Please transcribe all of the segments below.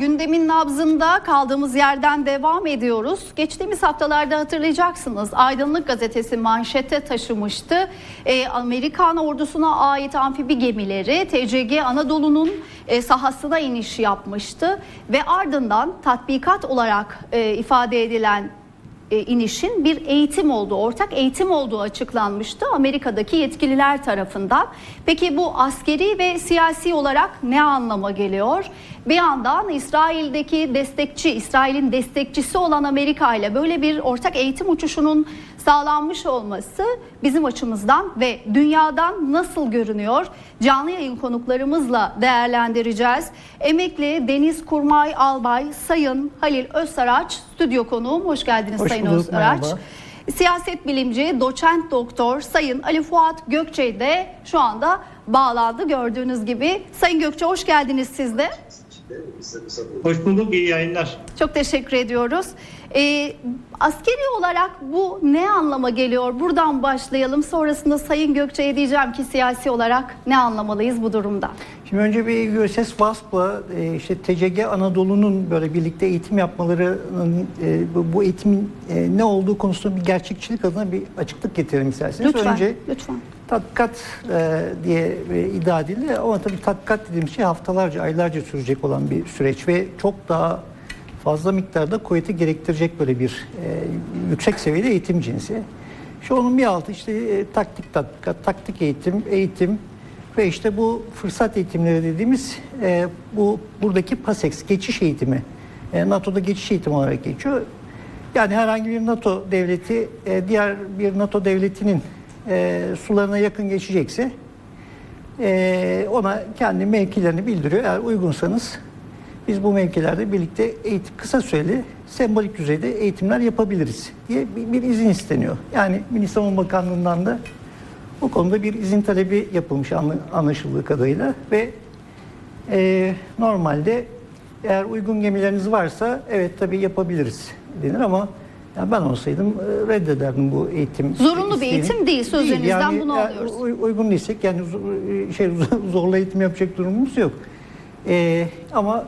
gündemin nabzında kaldığımız yerden devam ediyoruz. Geçtiğimiz haftalarda hatırlayacaksınız Aydınlık Gazetesi manşete taşımıştı. Ee, Amerikan ordusuna ait amfibi gemileri TCG Anadolu'nun e, sahasına iniş yapmıştı. Ve ardından tatbikat olarak e, ifade edilen e, inişin bir eğitim olduğu, ortak eğitim olduğu açıklanmıştı Amerika'daki yetkililer tarafından. Peki bu askeri ve siyasi olarak ne anlama geliyor? Bir yandan İsrail'deki destekçi, İsrail'in destekçisi olan Amerika ile böyle bir ortak eğitim uçuşunun sağlanmış olması bizim açımızdan ve dünyadan nasıl görünüyor? Canlı yayın konuklarımızla değerlendireceğiz. Emekli Deniz Kurmay Albay, Sayın Halil Özsaraç stüdyo konuğum. Hoş geldiniz Hoş Sayın bulduk, Özsaraç. merhaba. Siyaset bilimci, doçent doktor Sayın Ali Fuat Gökçe de şu anda bağlandı gördüğünüz gibi. Sayın Gökçe hoş geldiniz siz de. Hoş bulduk, iyi yayınlar. Çok teşekkür ediyoruz. Ee, askeri olarak bu ne anlama geliyor? Buradan başlayalım. Sonrasında Sayın Gökçe'ye diyeceğim ki siyasi olarak ne anlamalıyız bu durumda? Şimdi önce bir USS Wasp'la e, işte TCG Anadolu'nun böyle birlikte eğitim yapmalarının e, bu, bu eğitimin e, ne olduğu konusunda bir gerçekçilik adına bir açıklık getirelim isterseniz. Lütfen, Önce lütfen. Tatbikat e, diye e, iddia edildi ama tabii tatbikat dediğim şey haftalarca, aylarca sürecek olan bir süreç ve çok daha fazla miktarda kuvveti gerektirecek böyle bir e, yüksek seviyede eğitim cinsi. Şu onun bir altı işte e, taktik tatbikat, taktik eğitim, eğitim ve işte bu fırsat eğitimleri dediğimiz e, bu buradaki PASEX geçiş eğitimi. E, NATO'da geçiş eğitimi olarak geçiyor. Yani herhangi bir NATO devleti e, diğer bir NATO devletinin e, sularına yakın geçecekse e, ona kendi mevkilerini bildiriyor. Eğer uygunsanız biz bu mevkilerde birlikte eğitim, kısa süreli sembolik düzeyde eğitimler yapabiliriz diye bir, bir izin isteniyor. Yani Milli Savunma Bakanlığı'ndan da bu konuda bir izin talebi yapılmış anla- anlaşıldığı kadarıyla ve e, normalde eğer uygun gemileriniz varsa evet tabii yapabiliriz denir ama ya ben olsaydım e, reddederdim bu eğitim. Zorunlu bir isteğini. eğitim değil, sözlerinizden bunu eğer alıyoruz. uy- uygun değilsek yani zo- şey zorla eğitim yapacak durumumuz yok. E, ama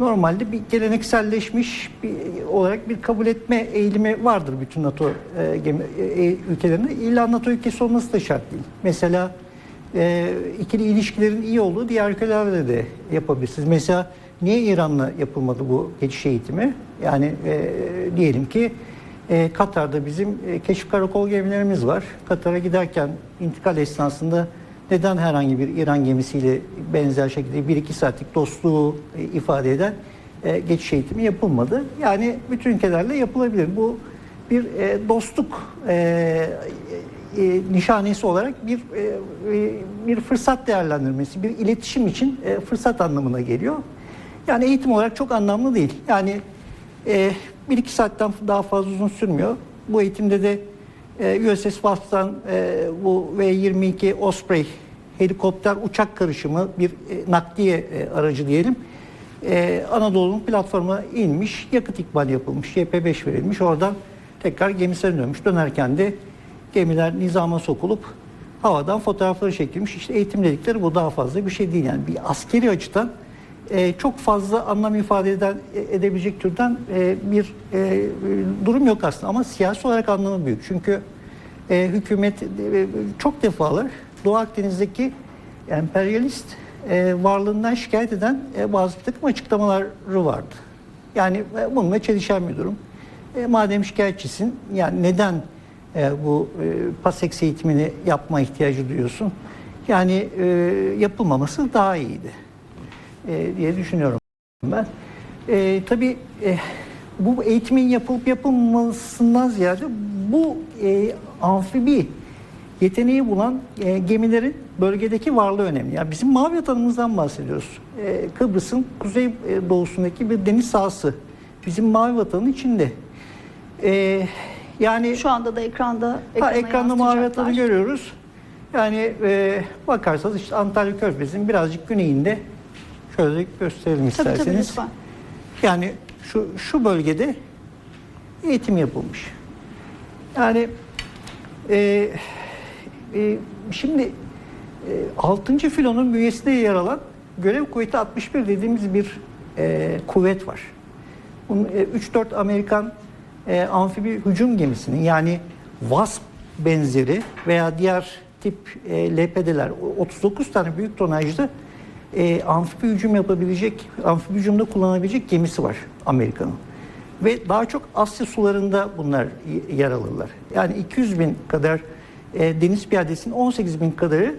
normalde bir gelenekselleşmiş bir, olarak bir kabul etme eğilimi vardır bütün NATO e, gemi, e, ülkelerinde. İlla NATO ülkesi olması da şart değil. Mesela e, ikili ilişkilerin iyi olduğu diğer ülkelerde de yapabilirsiniz. Mesela niye İran'la yapılmadı bu geçiş eğitimi? Yani e, diyelim ki e, Katar'da bizim e, keşif karakol gemilerimiz var. Katar'a giderken intikal esnasında neden herhangi bir İran gemisiyle benzer şekilde 1-2 saatlik dostluğu e, ifade eden e, geçiş eğitimi yapılmadı? Yani bütün ülkelerle yapılabilir. Bu bir e, dostluk e, e, nişanesi olarak bir e, e, bir fırsat değerlendirmesi, bir iletişim için e, fırsat anlamına geliyor. Yani eğitim olarak çok anlamlı değil. Yani e, bir iki saatten daha fazla uzun sürmüyor. Bu eğitimde de e, USS Wasp'tan e, bu V-22 Osprey helikopter uçak karışımı bir e, nakliye e, aracı diyelim. E, Anadolu'nun platformuna inmiş, yakıt ikbali yapılmış, YP5 verilmiş. Oradan tekrar gemisine dönmüş. Dönerken de gemiler nizama sokulup havadan fotoğrafları çekilmiş. İşte eğitim dedikleri bu daha fazla bir şey değil. Yani bir askeri açıdan e, çok fazla anlam ifade eden, e, edebilecek türden e, bir e, durum yok aslında. Ama siyasi olarak anlamı büyük. Çünkü e, hükümet e, çok defalar Doğu Akdeniz'deki emperyalist e, varlığından şikayet eden e, bazı bir takım açıklamaları vardı. Yani e, bununla çelişen bir durum. E, madem şikayetçisin, yani neden e, bu e, PASEX eğitimini yapma ihtiyacı duyuyorsun? Yani e, yapılmaması daha iyiydi e, diye düşünüyorum ben. E, tabii e, bu eğitimin yapılıp yapılmamasından ziyade bu e, amfibi yeteneği bulan e, gemilerin bölgedeki varlığı önemli. Yani bizim mavi vatanımızdan bahsediyoruz. E, Kıbrıs'ın kuzey e, doğusundaki bir deniz sahası. Bizim mavi vatanın içinde. E, yani Şu anda da ekranda Ha, ekranda mavi vatanı görüyoruz. Yani e, bakarsanız işte Antalya Körfezi'nin birazcık güneyinde şöyle gösterelim Tabii isterseniz. tabii lütfen. Yani şu şu bölgede eğitim yapılmış. Yani e, e, şimdi e, 6. filonun bünyesinde yer alan görev kuvveti 61 dediğimiz bir e, kuvvet var. Bunun e, 3-4 Amerikan e, amfibi hücum gemisinin yani WASP benzeri veya diğer tip e, LPD'ler o- 39 tane büyük tonajlı e, amfibi hücum yapabilecek, amfibi hücumda kullanabilecek gemisi var Amerika'nın. Ve daha çok Asya sularında bunlar yer alırlar. Yani 200 bin kadar e, deniz piyadesinin 18 bin kadarı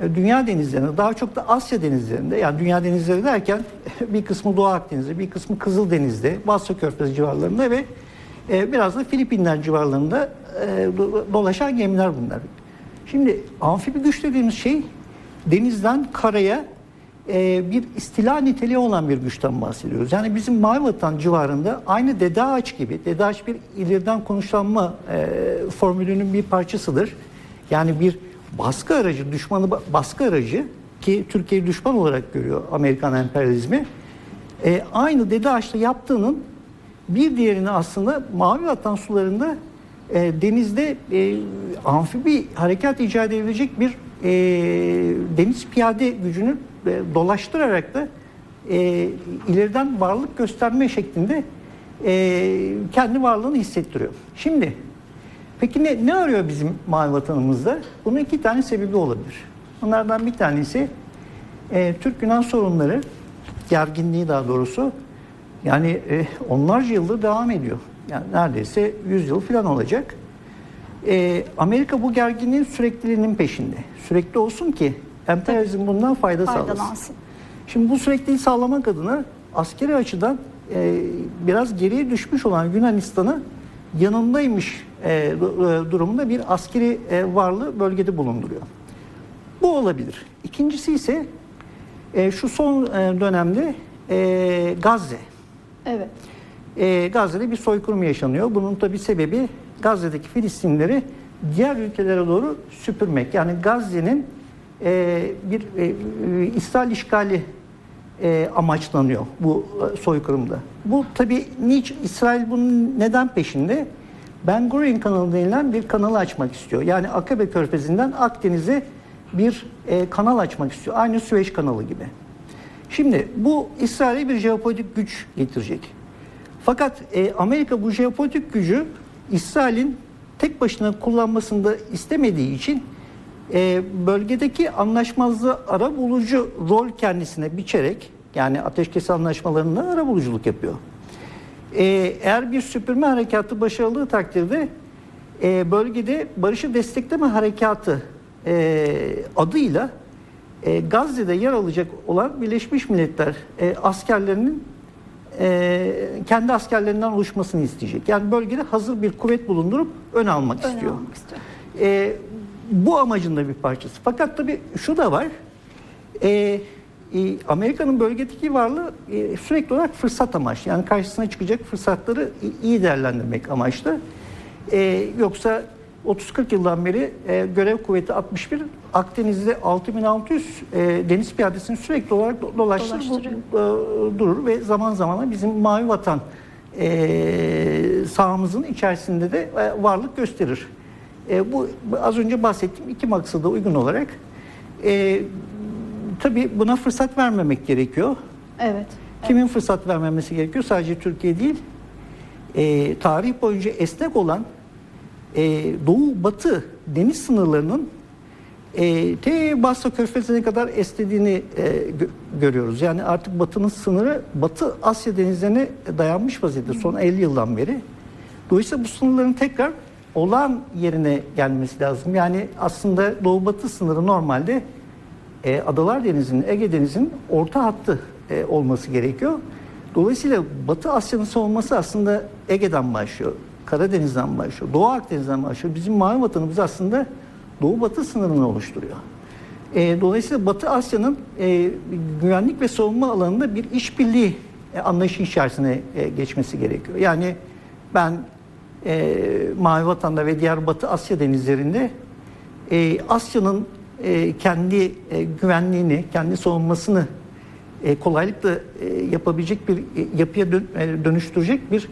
e, dünya denizlerinde, daha çok da Asya denizlerinde, yani dünya denizleri derken bir kısmı Doğu Akdeniz'de, bir kısmı Kızıldeniz'de, Basra Körfezi civarlarında ve e, biraz da Filipinler civarlarında e, do- dolaşan gemiler bunlar. Şimdi amfibi güç dediğimiz şey denizden karaya e, bir istila niteliği olan bir güçten bahsediyoruz. Yani bizim Mavi Vatan civarında aynı Dede gibi, Dede bir ileriden konuşlanma e, formülünün bir parçasıdır. Yani bir baskı aracı, düşmanı ba- baskı aracı ki Türkiye'yi düşman olarak görüyor Amerikan emperyalizmi. E, aynı Dede yaptığının bir diğerini aslında Mavi Vatan sularında e, denizde e, amfibi harekat icat edilecek bir e, deniz piyade gücünü e, dolaştırarak da e, ileriden varlık gösterme şeklinde e, kendi varlığını hissettiriyor. Şimdi peki ne, ne arıyor bizim mavi vatanımızda? Bunun iki tane sebebi olabilir. Bunlardan bir tanesi e, Türk-Yunan sorunları, gerginliği daha doğrusu yani e, onlarca yıldır devam ediyor. Yani neredeyse 100 yıl falan olacak. E, Amerika bu gerginliğin sürekliliğinin peşinde. Sürekli olsun ki emperyalizm bundan fayda sağlasın. Şimdi bu sürekliliği sağlamak adına askeri açıdan e, biraz geriye düşmüş olan Yunanistan'ı yanındaymış e, e, durumunda bir askeri e, varlığı bölgede bulunduruyor. Bu olabilir. İkincisi ise e, şu son e, dönemde e, Gazze. Evet. E, Gazze'de bir soykırım yaşanıyor. Bunun tabi sebebi Gazze'deki Filistinleri diğer ülkelere doğru süpürmek. Yani Gazze'nin e, bir e, e, İsrail işgali e, amaçlanıyor bu e, soykırımda. Bu tabi niçin İsrail bunun neden peşinde? Ben Gurion kanalı denilen bir kanalı açmak istiyor. Yani Akabe Körfezi'nden Akdeniz'e bir e, kanal açmak istiyor. Aynı Süveyş kanalı gibi. Şimdi bu İsrail'e bir jeopolitik güç getirecek. Fakat e, Amerika bu jeopolitik gücü İsrail'in tek başına kullanmasını da istemediği için e, bölgedeki anlaşmazlığı ara bulucu rol kendisine biçerek yani ateşkes anlaşmalarında ara buluculuk yapıyor. E, eğer bir süpürme harekatı başarılı takdirde e, bölgede barışı destekleme harekatı e, adıyla e, Gazze'de yer alacak olan Birleşmiş Milletler e, askerlerinin e, kendi askerlerinden oluşmasını isteyecek. Yani bölgede hazır bir kuvvet bulundurup ön almak Ön istiyor. almak istiyor. E, bu amacın da bir parçası. Fakat tabii şu da var. E, e, Amerika'nın bölgedeki varlığı e, sürekli olarak fırsat amaçlı. Yani karşısına çıkacak fırsatları iyi değerlendirmek amaçlı. E, yoksa 30-40 yıldan beri e, görev kuvveti 61 Akdeniz'de 6600 e, deniz piyadesini sürekli olarak do- dolaştırır bu- e, durur ve zaman zaman bizim mavi vatan e, sahamızın içerisinde de e, varlık gösterir. E, bu az önce bahsettiğim iki maksada uygun olarak e, tabii buna fırsat vermemek gerekiyor. Evet. Kimin fırsat vermemesi gerekiyor? Sadece Türkiye değil. E, tarih boyunca esnek olan e, Doğu-Batı deniz sınırlarının e, te Basra Körfezi'ne kadar esnediğini e, gö- görüyoruz. Yani artık Batı'nın sınırı Batı Asya denizlerine dayanmış vaziyette son 50 yıldan beri. Dolayısıyla bu sınırların tekrar olan yerine gelmesi lazım. Yani aslında Doğu-Batı sınırı normalde e, Adalar Denizi'nin, Ege Denizi'nin orta hattı e, olması gerekiyor. Dolayısıyla Batı Asya'nın savunması aslında Ege'den başlıyor, Karadeniz'den başlıyor, Doğu Akdeniz'den başlıyor. Bizim mavi vatanımız aslında Doğu-Batı sınırını oluşturuyor. E, dolayısıyla Batı Asya'nın e, güvenlik ve savunma alanında bir işbirliği e, anlayışı içerisine e, geçmesi gerekiyor. Yani ben e, Mavi Vatan'da ve diğer Batı Asya denizlerinde e, Asya'nın e, kendi e, güvenliğini, kendi savunmasını e, kolaylıkla e, yapabilecek bir e, yapıya dön- e, dönüştürecek bir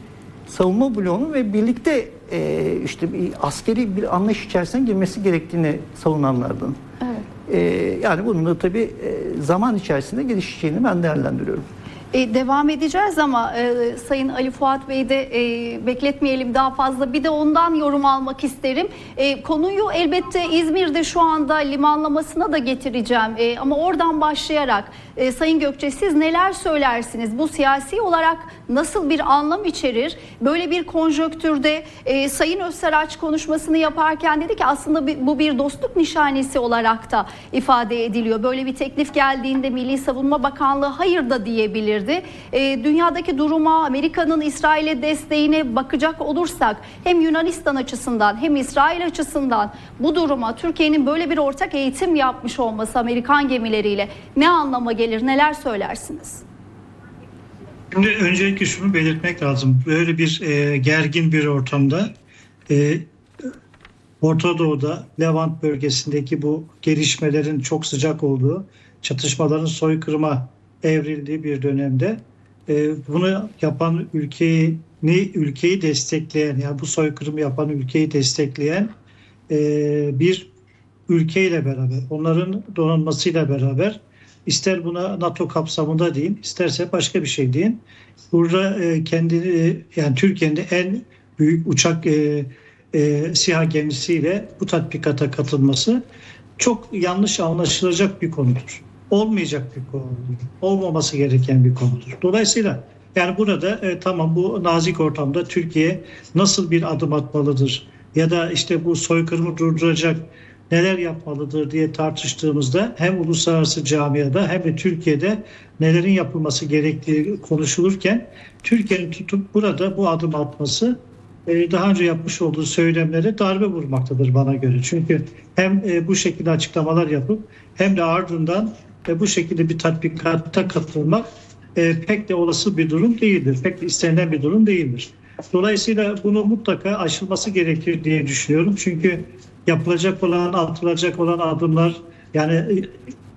savunma bloğunu ve birlikte e, işte bir askeri bir anlayış içerisine girmesi gerektiğini savunanlardan. Evet. E, yani bunun da tabii e, zaman içerisinde gelişeceğini ben değerlendiriyorum. E, devam edeceğiz ama e, Sayın Ali Fuat Bey de e, bekletmeyelim daha fazla. Bir de ondan yorum almak isterim. E, konuyu elbette İzmir'de şu anda limanlamasına da getireceğim. E, ama oradan başlayarak e, Sayın Gökçe siz neler söylersiniz? Bu siyasi olarak nasıl bir anlam içerir? Böyle bir konjöktürde e, Sayın Özsaraç konuşmasını yaparken dedi ki aslında bu bir dostluk nişanesi olarak da ifade ediliyor. Böyle bir teklif geldiğinde Milli Savunma Bakanlığı hayır da diyebilirdi. E, dünyadaki duruma, Amerika'nın İsrail'e desteğine bakacak olursak hem Yunanistan açısından hem İsrail açısından bu duruma Türkiye'nin böyle bir ortak eğitim yapmış olması Amerikan gemileriyle ne anlama gelir? Neler söylersiniz? Şimdi öncelikle şunu belirtmek lazım. Böyle bir e, gergin bir ortamda e, Orta Doğu'da Levant bölgesindeki bu gelişmelerin çok sıcak olduğu, çatışmaların soykırıma evrildiği bir dönemde e, bunu yapan ülkeyi ülkeyi destekleyen yani bu soykırımı yapan ülkeyi destekleyen e, bir ülkeyle beraber onların donanmasıyla beraber ister buna NATO kapsamında deyin isterse başka bir şey deyin burada e, kendini yani Türkiye'nin en büyük uçak e, e, SİHA gemisiyle bu tatbikata katılması çok yanlış anlaşılacak bir konudur. Olmayacak bir konudur. Olmaması gereken bir konudur. Dolayısıyla yani burada e, tamam bu nazik ortamda Türkiye nasıl bir adım atmalıdır ya da işte bu soykırımı durduracak neler yapmalıdır diye tartıştığımızda hem uluslararası camiada hem de Türkiye'de nelerin yapılması gerektiği konuşulurken Türkiye'nin tutup burada bu adım atması e, daha önce yapmış olduğu söylemlere darbe vurmaktadır bana göre. Çünkü hem e, bu şekilde açıklamalar yapıp hem de ardından e, bu şekilde bir tatbikata katılmak e, pek de olası bir durum değildir. Pek de istenilen bir durum değildir. Dolayısıyla bunu mutlaka aşılması gerekir diye düşünüyorum. Çünkü yapılacak olan, atılacak olan adımlar yani e,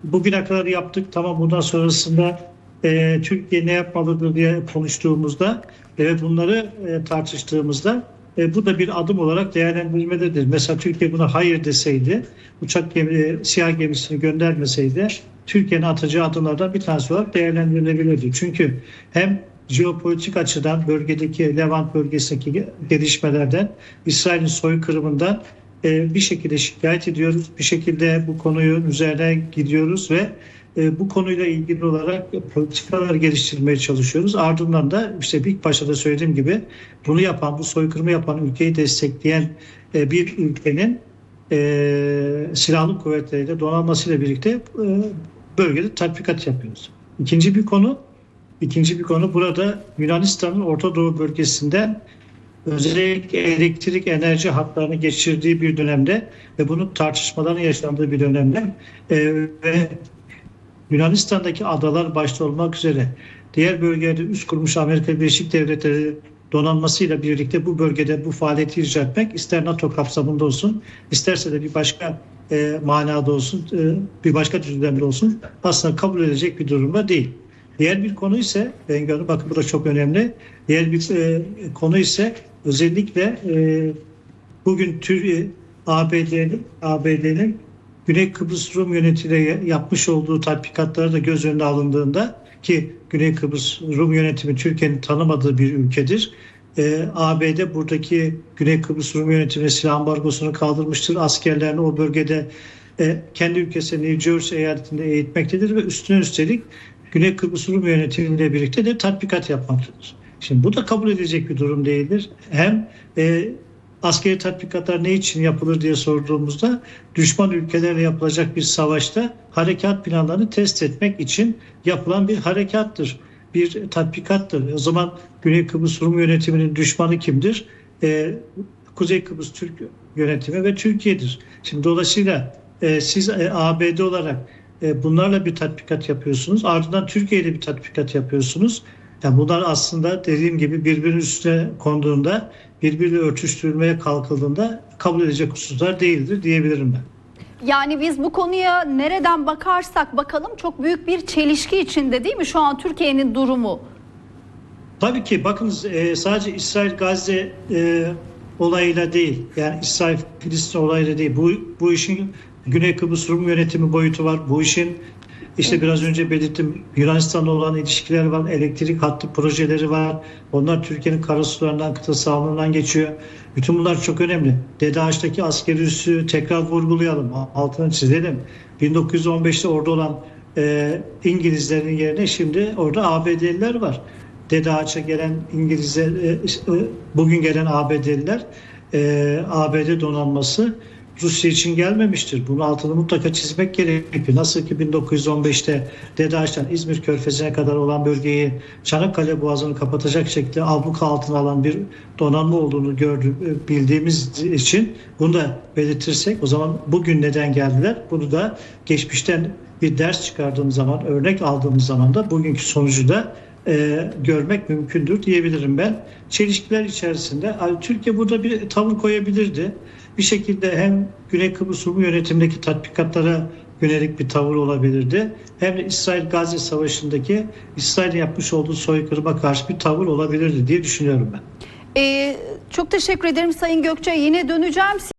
bugüne kadar yaptık tamam bundan sonrasında e, Türkiye ne yapmalıdır diye konuştuğumuzda ve bunları e, tartıştığımızda e, bu da bir adım olarak değerlendirilmededir. Mesela Türkiye buna hayır deseydi, uçak gemi, siyah gemisini göndermeseydi Türkiye'nin atacağı adımlardan bir tanesi olarak değerlendirilebilirdi. Çünkü hem jeopolitik açıdan bölgedeki Levant bölgesindeki gelişmelerden, İsrail'in soykırımından e, bir şekilde şikayet ediyoruz. Bir şekilde bu konunun üzerine gidiyoruz ve e, bu konuyla ilgili olarak politikalar geliştirmeye çalışıyoruz. Ardından da işte ilk başta da söylediğim gibi bunu yapan, bu soykırımı yapan ülkeyi destekleyen e, bir ülkenin e, silahlı kuvvetleriyle donanmasıyla birlikte bölgede tatbikat yapıyoruz. İkinci bir konu, ikinci bir konu burada Yunanistan'ın Orta Doğu bölgesinden özellikle elektrik enerji hatlarını geçirdiği bir dönemde ve bunun tartışmaların yaşandığı bir dönemde ve Yunanistan'daki adalar başta olmak üzere diğer bölgelerde üst kurmuş Amerika Birleşik Devletleri donanmasıyla birlikte bu bölgede bu faaliyeti icra etmek ister NATO kapsamında olsun isterse de bir başka e, manada olsun e, bir başka düzlemde olsun aslında kabul edilecek bir durumda değil. Diğer bir konu ise ben gördüm bakın bu da çok önemli. Diğer bir e, konu ise özellikle e, bugün Türkiye ABD'nin ABD'nin Güney Kıbrıs Rum yönetimiyle yapmış olduğu tatbikatları da göz önüne alındığında ki Güney Kıbrıs Rum yönetimi Türkiye'nin tanımadığı bir ülkedir. Ee, ABD buradaki Güney Kıbrıs Rum yönetimine silah ambargosunu kaldırmıştır. Askerlerini o bölgede e, kendi ülkesi New Jersey eyaletinde eğitmektedir ve üstüne üstelik Güney Kıbrıs Rum yönetimiyle birlikte de tatbikat yapmaktadır. Şimdi bu da kabul edilecek bir durum değildir. Hem e, askeri tatbikatlar ne için yapılır diye sorduğumuzda düşman ülkelerle yapılacak bir savaşta harekat planlarını test etmek için yapılan bir harekattır. Bir tatbikattır. O zaman Güney Kıbrıs Rum yönetiminin düşmanı kimdir? Ee, Kuzey Kıbrıs Türk yönetimi ve Türkiye'dir. Şimdi dolayısıyla e, siz e, ABD olarak e, bunlarla bir tatbikat yapıyorsunuz. Ardından Türkiye ile bir tatbikat yapıyorsunuz. Yani bunlar aslında dediğim gibi birbirinin üstüne konduğunda, birbiriyle örtüştürülmeye kalkıldığında kabul edecek hususlar değildir diyebilirim ben. Yani biz bu konuya nereden bakarsak bakalım çok büyük bir çelişki içinde değil mi şu an Türkiye'nin durumu? Tabii ki bakınız e, sadece İsrail-Gazze e, olayıyla değil, yani İsrail-Filistin olayıyla değil. Bu, bu işin Güney Kıbrıs Rum yönetimi boyutu var. Bu işin İşte biraz önce belirttim Yunanistan'la olan ilişkiler var, elektrik hattı projeleri var. Onlar Türkiye'nin karasularından, kıta sahanlığından geçiyor. Bütün bunlar çok önemli. Dede Ağaç'taki askeri üssü tekrar vurgulayalım, altını çizelim. 1915'te orada olan e, İngilizlerin yerine şimdi orada ABD'liler var. Dede Ağaç'a gelen İngilizler, e, e, bugün gelen ABD'liler, e, ABD donanması Rusya için gelmemiştir. Bunun altını mutlaka çizmek gerekiyor. Nasıl ki 1915'te Dede Ağaç'tan İzmir Körfezi'ne kadar olan bölgeyi Çanakkale Boğazı'nı kapatacak şekilde abluka altına alan bir donanma olduğunu gördük, bildiğimiz için bunu da belirtirsek o zaman bugün neden geldiler? Bunu da geçmişten bir ders çıkardığımız zaman, örnek aldığımız zaman da bugünkü sonucu da e, görmek mümkündür diyebilirim ben. Çelişkiler içerisinde Türkiye burada bir tavır koyabilirdi. Bir şekilde hem Güney Kıbrıs Rum yönetimindeki tatbikatlara yönelik bir tavır olabilirdi. Hem de İsrail-Gazze Savaşı'ndaki İsrail'in yapmış olduğu soykırıma karşı bir tavır olabilirdi diye düşünüyorum ben. Ee, çok teşekkür ederim Sayın Gökçe. Yine döneceğim.